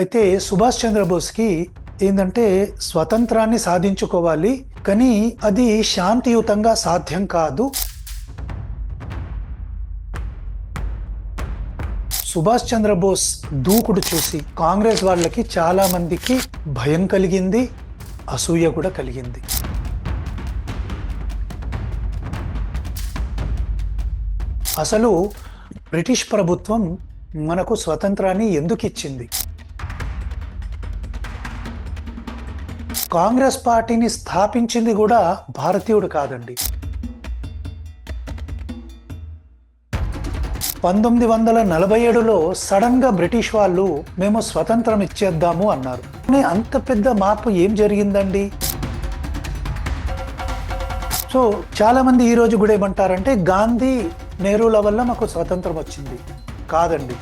అయితే సుభాష్ చంద్రబోస్కి ఏంటంటే స్వతంత్రాన్ని సాధించుకోవాలి కానీ అది శాంతియుతంగా సాధ్యం కాదు. సుభాష్ చంద్రబోస్ దూకుడు చూసి కాంగ్రెస్ వాళ్ళకి చాలా మందికి భయం కలిగింది అసూయ కూడా కలిగింది. అసలు బ్రిటిష్ ప్రభుత్వం మనకు స్వతంత్రాన్ని ఎందుకు ఇచ్చింది కాంగ్రెస్ పార్టీని స్థాపించింది కూడా భారతీయుడు కాదండి. పంతొమ్మిది వందల నలభై ఏడులో సడన్గా బ్రిటిష్ వాళ్ళు మేము స్వతంత్రం ఇచ్చేద్దాము అన్నారు. కానీ అంత పెద్ద మార్పు ఏం జరిగిందండి? సో చాలామంది ఈరోజు ఈ రోజు కూడా ఏమంటారంటే గాంధీ నెహ్రూల వల్ల మాకు స్వతంత్రం వచ్చింది. కాదండి.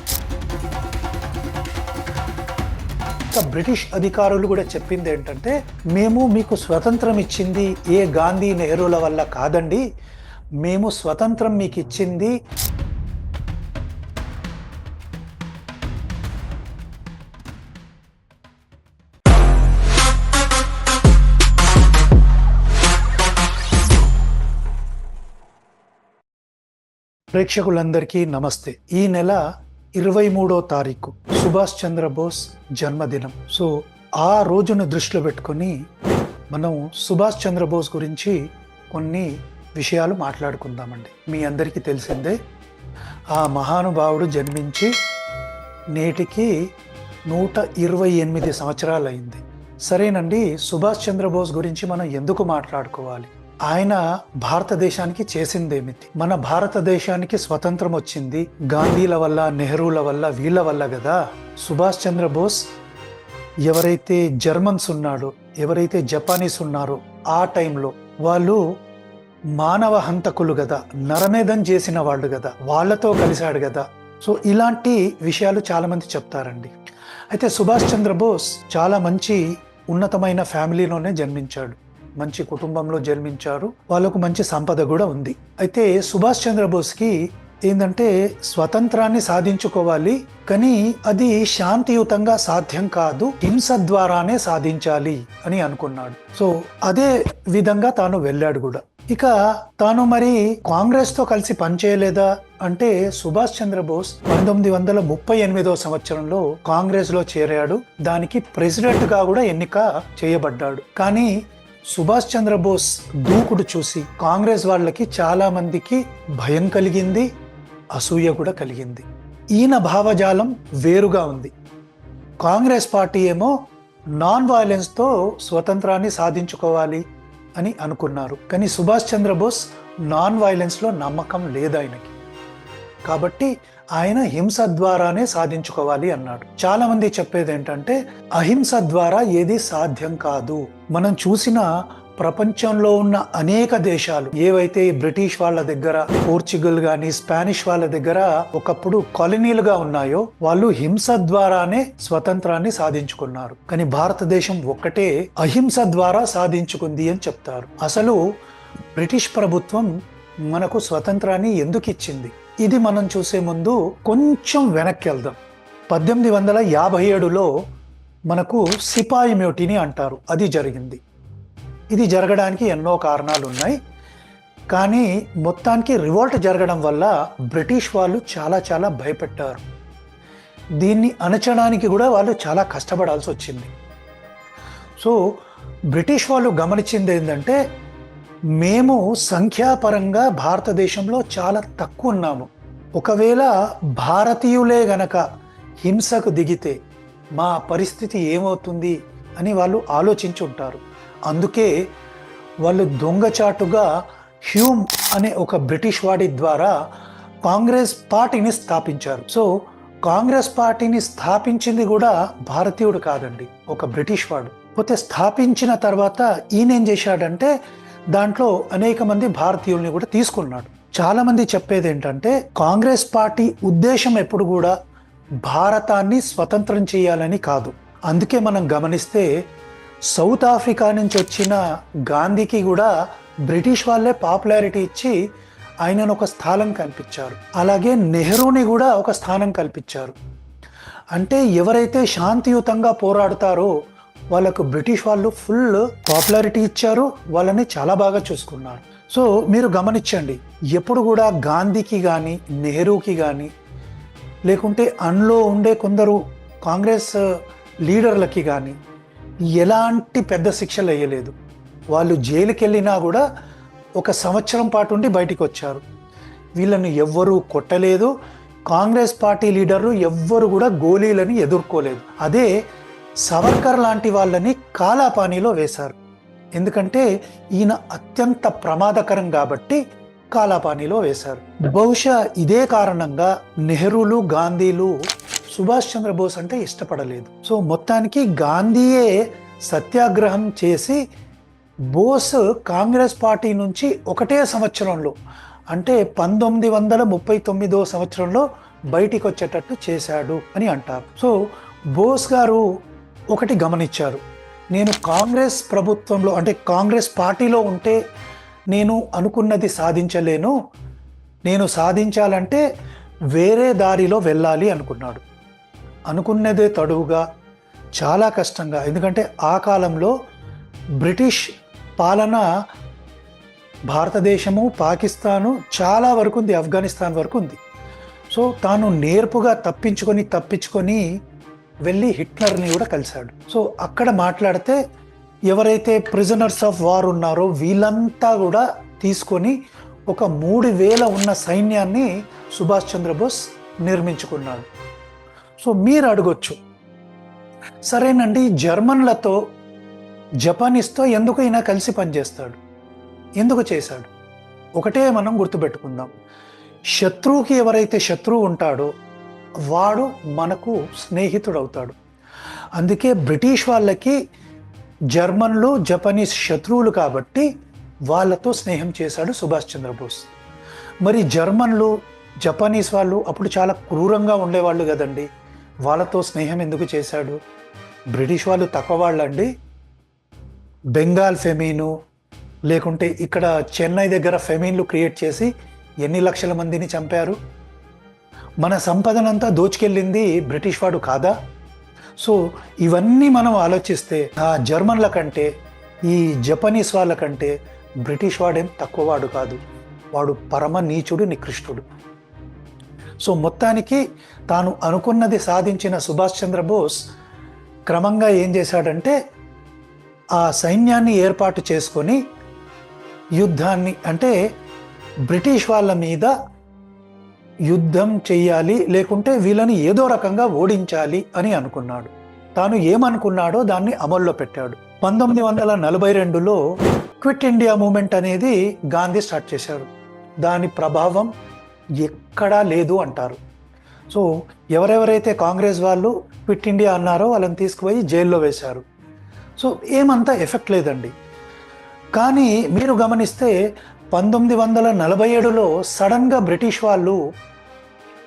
ఇంకా బ్రిటిష్ అధికారులు కూడా చెప్పింది ఏంటంటే మేము మీకు స్వతంత్రం ఇచ్చింది ఏ గాంధీ నెహ్రూల వల్ల కాదండి. మేము స్వతంత్రం మీకు ఇచ్చింది ప్రేక్షకులందరికీ నమస్తే. ఈ నెల ఇరవై మూడో తారీఖు సుభాష్ చంద్రబోస్ జన్మదినం. సో ఆ రోజును దృష్టిలో పెట్టుకొని మనం సుభాష్ చంద్రబోస్ గురించి కొన్ని విషయాలు మాట్లాడుకుందామండి. మీ అందరికీ తెలిసిందే ఆ మహానుభావుడు జన్మించి నేటికి నూట ఇరవై ఎనిమిది సంవత్సరాలు అయింది సరేనండి సుభాష్ చంద్రబోస్ గురించి మనం ఎందుకు మాట్లాడుకోవాలి? ఆయన భారతదేశానికి చేసిందేమిటి? మన భారతదేశానికి స్వతంత్రం వచ్చింది గాంధీల వల్ల నెహ్రూల వల్ల వీళ్ళ వల్ల కదా? సుభాష్ చంద్రబోస్ ఎవరైతే జర్మన్స్ ఉన్నాడో ఎవరైతే జపానీస్ ఉన్నారో ఆ టైంలో వాళ్ళు మానవ హంతకులు కదా నరమేధం చేసిన వాళ్ళు కదా వాళ్ళతో కలిశాడు కదా. సో ఇలాంటి విషయాలు చాలామంది చెప్తారండి. అయితే సుభాష్ చంద్రబోస్ చాలా మంచి ఉన్నతమైన ఫ్యామిలీలోనే జన్మించాడు. మంచి కుటుంబంలో జన్మించారు. వాళ్ళకు మంచి సంపద కూడా ఉంది. అయితే సుభాష్ చంద్రబోస్కి ఏంటంటే స్వతంత్రాన్ని సాధించుకోవాలి. కానీ అది శాంతియుతంగా సాధ్యం కాదు. హింస ద్వారానే సాధించాలి అని అనుకున్నాడు. సో అదే విధంగా తాను వెళ్ళాడు కూడా. ఇక తాను మరి కాంగ్రెస్తో కలిసి పనిచేయలేదా? అంటే సుభాష్ చంద్రబోస్ పంతొమ్మిది వందల ముప్పై ఎనిమిదో సంవత్సరంలో కాంగ్రెస్లో చేరాడు. దానికి ప్రెసిడెంట్గా కూడా ఎన్నిక చేయబడ్డాడు. కానీ సుభాష్ చంద్రబోస్ దూకుడు చూసి కాంగ్రెస్ వాళ్ళకి చాలా మందికి భయం కలిగింది అసూయ కూడా కలిగింది. ఈయన భావజాలం వేరుగా ఉంది. కాంగ్రెస్ పార్టీ ఏమో నాన్ వైలెన్స్తో స్వతంత్రాన్ని సాధించుకోవాలి అని అనుకున్నారు. కానీ సుభాష్ చంద్రబోస్ నాన్ వైలెన్స్లో నమ్మకం లేదు ఆయనకి. కాబట్టి ఆయన హింస ద్వారానే సాధించుకోవాలి అన్నాడు. చాలా మంది చెప్పేది ఏంటంటే అహింస ద్వారా ఏది సాధ్యం కాదు. మనం చూసిన ప్రపంచంలో ఉన్న అనేక దేశాలు ఏవైతే బ్రిటిష్ వాళ్ళ దగ్గర పోర్చుగల్ గాని స్పానిష్ వాళ్ళ దగ్గర ఒకప్పుడు కాలనీలుగా ఉన్నాయో వాళ్ళు హింస ద్వారానే స్వతంత్రాన్ని సాధించుకున్నారు. కానీ భారతదేశం ఒక్కటే అహింస ద్వారా సాధించుకుంది అని చెప్తారు. అసలు బ్రిటిష్ ప్రభుత్వం మనకు స్వతంత్రాన్ని ఎందుకు ఇచ్చింది ఇది మనం చూసే ముందు కొంచెం వెనక్కి వెళ్దాం. పద్దెనిమిది వందల యాభై ఏడులో మనకు సిపాయి మ్యూటిని అంటారు. అది జరిగింది. ఇది జరగడానికి ఎన్నో కారణాలు ఉన్నాయి. కానీ మొత్తానికి రివోల్ట్ జరగడం వల్ల బ్రిటిష్ వాళ్ళు చాలా చాలా భయపెట్టారు. దీన్ని అణచడానికి కూడా వాళ్ళు చాలా కష్టపడాల్సి వచ్చింది. సో బ్రిటిష్ వాళ్ళు గమనించింది ఏంటంటే మేము సంఖ్యాపరంగా భారతదేశంలో చాలా తక్కువ ఉన్నాము. ఒకవేళ భారతీయులే గనక హింసకు దిగితే మా పరిస్థితి ఏమవుతుంది అని వాళ్ళు ఆలోచించి ఉంటారు అందుకే వాళ్ళు దొంగచాటుగా హ్యూమ్ అనే ఒక బ్రిటిష్ వాడి ద్వారా కాంగ్రెస్ పార్టీని స్థాపించారు. సో కాంగ్రెస్ పార్టీని స్థాపించింది కూడా భారతీయుడు కాదండి ఒక బ్రిటిష్ వాడు. పోతే స్థాపించిన తర్వాత ఈయన ఏం చేశాడంటే దాంట్లో అనేక మంది భారతీయుల్ని కూడా తీసుకున్నాడు. చాలా మంది చెప్పేది ఏంటంటే కాంగ్రెస్ పార్టీ ఉద్దేశం ఎప్పుడు కూడా భారతాన్ని స్వతంత్రం చేయాలని కాదు. అందుకే మనం గమనిస్తే సౌత్ ఆఫ్రికా నుంచి వచ్చిన గాంధీకి కూడా బ్రిటిష్ వాళ్ళే పాపులారిటీ ఇచ్చి ఆయనను ఒక స్థానం కల్పించారు. అలాగే నెహ్రూని కూడా ఒక స్థానం కల్పించారు. అంటే ఎవరైతే శాంతియుతంగా పోరాడతారో వాళ్ళకు బ్రిటిష్ వాళ్ళు ఫుల్ పాపులారిటీ ఇచ్చారు వాళ్ళని చాలా బాగా చూసుకున్నారు. సో మీరు గమనించండి ఎప్పుడు కూడా గాంధీకి కానీ నెహ్రూకి కానీ లేకుంటే అందులో ఉండే కొందరు కాంగ్రెస్ లీడర్లకి కానీ ఎలాంటి పెద్ద శిక్షలు వేయలేదు. వాళ్ళు జైలుకి వెళ్ళినా కూడా ఒక సంవత్సరం పాటు ఉండి బయటికి వచ్చారు వీళ్ళని ఎవ్వరూ కొట్టలేదు. కాంగ్రెస్ పార్టీ లీడర్లు ఎవ్వరు కూడా గోళీలని ఎదుర్కోలేదు. అదే సవర్కర్ లాంటి వాళ్ళని కాలాపానీలో వేశారు. ఎందుకంటే ఈయన అత్యంత ప్రమాదకరం కాబట్టి కాలాపానీలో వేశారు. బహుశా ఇదే కారణంగా నెహ్రూలు గాంధీలు సుభాష్ చంద్రబోస్ అంటే ఇష్టపడలేదు. సో మొత్తానికి గాంధీయే సత్యాగ్రహం చేసి బోస్ కాంగ్రెస్ పార్టీ నుంచి ఒకటే సంవత్సరంలో అంటే పంతొమ్మిది వందల ముప్పై తొమ్మిదో సంవత్సరంలో బయటికి వచ్చేటట్టు చేశాడు అని అంటారు. సో బోస్ గారు ఒకటి గమనించారు. నేను కాంగ్రెస్ ప్రభుత్వంలో అంటే కాంగ్రెస్ పార్టీలో ఉంటే నేను అనుకున్నది సాధించలేను. నేను సాధించాలంటే వేరే దారిలో వెళ్ళాలి అనుకున్నాడు. అనుకున్నదే తడువుగా చాలా కష్టంగా. ఎందుకంటే ఆ కాలంలో బ్రిటిష్ పాలన భారతదేశము పాకిస్తాను చాలా వరకు ఉంది ఆఫ్ఘనిస్తాన్ వరకు ఉంది. సో తాను నేర్పుగా తప్పించుకొని తప్పించుకొని వెళ్ళి హిట్లర్ని కూడా కలిశాడు. సో అక్కడ మాట్లాడితే ఎవరైతే ప్రిజనర్స్ ఆఫ్ వార్ ఉన్నారో వీళ్ళంతా కూడా తీసుకొని ఒక మూడు వేల ఉన్న సైన్యాన్ని సుభాష్ చంద్రబోస్ నిర్మించుకున్నాడు. సో మీరు అడగొచ్చు. సరేనండి జర్మన్లతో జపానీస్తో ఎందుకు ఈయన కలిసి పనిచేస్తాడు? ఎందుకు చేశాడు? ఒకటే మనం గుర్తుపెట్టుకుందాం. శత్రువుకి ఎవరైతే శత్రువు ఉంటాడో వాడు మనకు స్నేహితుడు అవుతాడు అందుకే బ్రిటిష్ వాళ్ళకి జర్మన్లు జపనీస్ శత్రువులు కాబట్టి వాళ్ళతో స్నేహం చేశాడు సుభాష్ చంద్రబోస్. మరి జర్మన్లు జపనీస్ వాళ్ళు అప్పుడు చాలా క్రూరంగా ఉండేవాళ్ళు కదండి. వాళ్ళతో స్నేహం ఎందుకు చేశాడు? బ్రిటిష్ వాళ్ళు తక్కువ వాళ్ళండి. బెంగాల్ ఫెమీను లేకుంటే ఇక్కడ చెన్నై దగ్గర ఫెమీన్లు క్రియేట్ చేసి ఎన్ని లక్షల మందిని చంపారు? మన సంపదనంతా దోచుకెళ్ళింది బ్రిటిష్ వాడు కాదా? సో ఇవన్నీ మనం ఆలోచిస్తే ఆ జర్మన్ల కంటే ఈ జపనీస్ వాళ్ళ కంటే బ్రిటిష్ వాడేం తక్కువ వాడు కాదు. వాడు పరమ నీచుడు నికృష్టుడు. సో మొత్తానికి తాను అనుకున్నది సాధించిన సుభాష్ చంద్రబోస్ క్రమంగా ఏం చేశాడంటే ఆ సైన్యాన్ని ఏర్పాటు చేసుకొని యుద్ధాన్ని అంటే బ్రిటిష్ వాళ్ళ మీద యుద్ధం చెయ్యాలి లేకుంటే వీళ్ళని ఏదో రకంగా ఓడించాలి అని అనుకున్నాడు. తాను ఏమనుకున్నాడో దాన్ని అమల్లో పెట్టాడు. పంతొమ్మిది వందల నలభై రెండులో క్విట్ ఇండియా మూమెంట్ అనేది గాంధీ స్టార్ట్ చేశారు. దాని ప్రభావం ఎక్కడా లేదు అంటారు. సో ఎవరెవరైతే కాంగ్రెస్ వాళ్ళు క్విట్ ఇండియా అన్నారో వాళ్ళని తీసుకుపోయి జైల్లో వేశారు. సో ఏమంతా ఎఫెక్ట్ లేదండి. కానీ మీరు గమనిస్తే పంతొమ్మిది వందల నలభై ఏడులో సడన్గా బ్రిటిష్ వాళ్ళు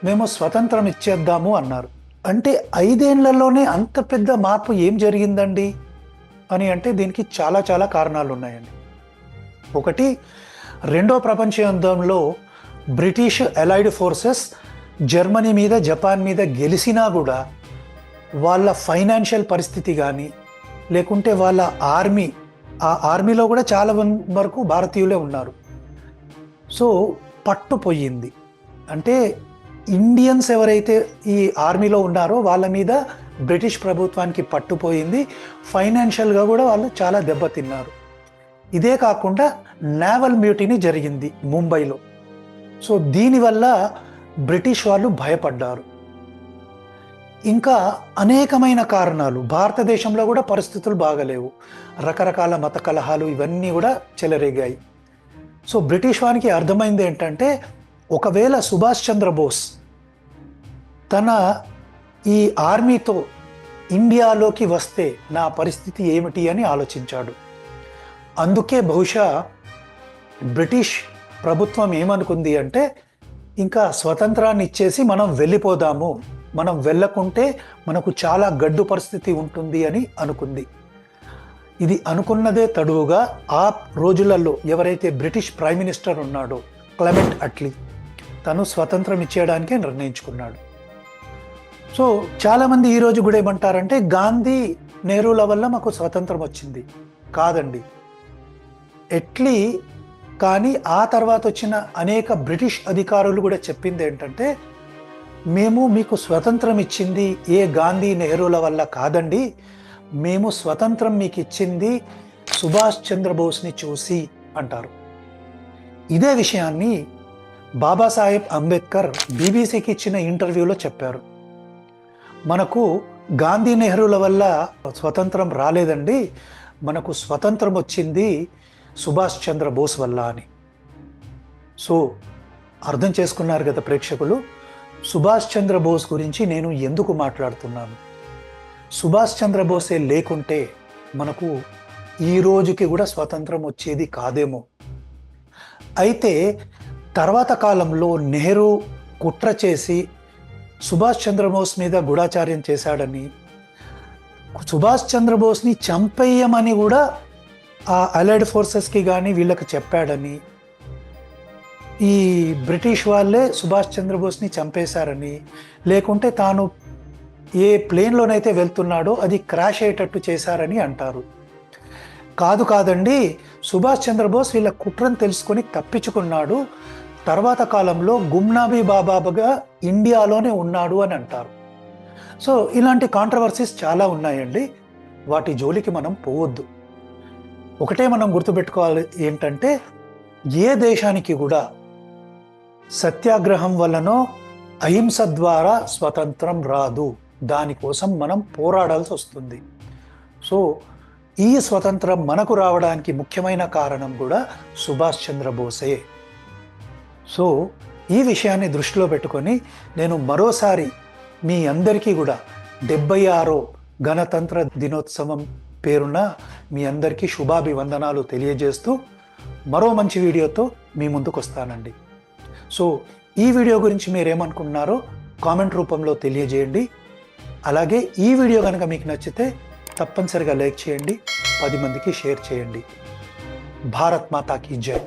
మేము స్వతంత్రం ఇచ్చేద్దాము అన్నారు. అంటే ఐదేళ్ళలోనే అంత పెద్ద మార్పు ఏం జరిగిందండి? అని అంటే దీనికి చాలా చాలా కారణాలు ఉన్నాయండి. ఒకటి రెండో ప్రపంచ యుద్ధంలో బ్రిటిష్ అలైడ్ ఫోర్సెస్ జర్మనీ మీద జపాన్ మీద గెలిచినా కూడా వాళ్ళ ఫైనాన్షియల్ పరిస్థితి కానీ లేకుంటే వాళ్ళ ఆర్మీ ఆ ఆర్మీలో కూడా చాలా వరకు భారతీయులే ఉన్నారు. సో పట్టుపోయింది. అంటే ఇండియన్స్ ఎవరైతే ఈ ఆర్మీలో ఉన్నారో వాళ్ళ మీద బ్రిటిష్ ప్రభుత్వానికి పట్టుపోయింది. ఫైనాన్షియల్గా కూడా వాళ్ళు చాలా దెబ్బతిన్నారు. ఇదే కాకుండా నేవల్ మ్యూటినీ జరిగింది ముంబైలో. సో దీనివల్ల బ్రిటిష్ వాళ్ళు భయపడ్డారు. ఇంకా అనేకమైన కారణాలు. భారతదేశంలో కూడా పరిస్థితులు బాగలేవు. రకరకాల మత కలహాలు ఇవన్నీ కూడా చెలరేగాయి. సో బ్రిటిష్ వానికి అర్థమైంది ఏంటంటే ఒకవేళ సుభాష్ చంద్రబోస్ తన ఈ ఆర్మీతో ఇండియాలోకి వస్తే నా పరిస్థితి ఏమిటి అని ఆలోచించాడు. అందుకే బహుశా బ్రిటిష్ ప్రభుత్వం ఏమనుకుంది అంటే ఇంకా స్వతంత్రాన్ని ఇచ్చేసి మనం వెళ్ళిపోదాము మనం వెళ్ళకుంటే మనకు చాలా గడ్డు పరిస్థితి ఉంటుంది అని అనుకుంది. ఇది అనుకున్నదే తడువుగా ఆ రోజులలో ఎవరైతే బ్రిటిష్ ప్రైమ్ మినిస్టర్ ఉన్నాడో క్లెమెంట్ అట్లీ తను స్వతంత్రం ఇచ్చేయడానికే నిర్ణయించుకున్నాడు. సో చాలామంది ఈరోజు కూడా ఏమంటారంటే గాంధీ నెహ్రూల వల్ల మాకు స్వతంత్రం వచ్చింది. కాదండి. ఎట్లీ కానీ ఆ తర్వాత వచ్చిన అనేక బ్రిటిష్ అధికారులు కూడా చెప్పింది ఏంటంటే మేము మీకు స్వతంత్రం ఇచ్చింది ఏ గాంధీ నెహ్రూల వల్ల కాదండి. మేము స్వతంత్రం మీకు ఇచ్చింది సుభాష్ చంద్రబోస్ని చూసి అంటారు. ఇదే విషయాన్ని బాబాసాహెబ్ అంబేద్కర్ బీబీసీకి ఇచ్చిన ఇంటర్వ్యూలో చెప్పారు. మనకు గాంధీ నెహ్రూల వల్ల స్వతంత్రం రాలేదండి మనకు స్వతంత్రం వచ్చింది సుభాష్ చంద్రబోస్ వల్ల అని. సో అర్థం చేసుకున్నారు కదా ప్రేక్షకులు సుభాష్ చంద్రబోస్ గురించి నేను ఎందుకు మాట్లాడుతున్నాను? సుభాష్ చంద్రబోసే లేకుంటే మనకు ఈ రోజుకి కూడా స్వతంత్రం వచ్చేది కాదేమో. అయితే తర్వాత కాలంలో నెహ్రూ కుట్ర చేసి సుభాష్ చంద్రబోస్ మీద గూఢాచార్యం చేశాడని సుభాష్ చంద్రబోస్ని చంపేయమని కూడా ఆ అలైడ్ ఫోర్సెస్కి కానీ వీళ్ళకి చెప్పాడని ఈ బ్రిటిష్ వాళ్ళే సుభాష్ చంద్రబోస్ని చంపేశారని లేకుంటే తాను ఏ ప్లేన్లోనైతే వెళ్తున్నాడో అది క్రాష్ అయ్యేటట్టు చేశారని అంటారు. కాదు కాదండి సుభాష్ చంద్రబోస్ వీళ్ళ కుట్రను తెలుసుకొని తప్పించుకున్నాడు. తర్వాత కాలంలో గుమ్నాబీ బాబాగా ఇండియాలోనే ఉన్నాడు అని అంటారు. సో ఇలాంటి కాంట్రవర్సీస్ చాలా ఉన్నాయండి. వాటి జోలికి మనం పోవద్దు. ఒకటే మనం గుర్తుపెట్టుకోవాలి ఏంటంటే ఏ దేశానికి కూడా సత్యాగ్రహం వలనో అహింస ద్వారా స్వతంత్రం రాదు. దానికోసం మనం పోరాడాల్సి వస్తుంది. సో ఈ స్వతంత్రం మనకు రావడానికి ముఖ్యమైన కారణం కూడా సుభాష్ చంద్రబోసే సో ఈ విషయాన్ని దృష్టిలో పెట్టుకొని నేను మరోసారి మీ అందరికీ కూడా డెబ్బై ఆరో గణతంత్ర దినోత్సవం పేరున మీ అందరికీ శుభాభివందనాలు తెలియజేస్తూ మరో మంచి వీడియోతో మీ ముందుకు వస్తానండి. సో ఈ వీడియో గురించి మీరేమనుకుంటున్నారో కామెంట్ రూపంలో తెలియజేయండి. అలాగే ఈ వీడియో కనుక మీకు నచ్చితే తప్పనిసరిగా లైక్ చేయండి పది మందికి షేర్ చేయండి. భారత్ మాతాకి జై.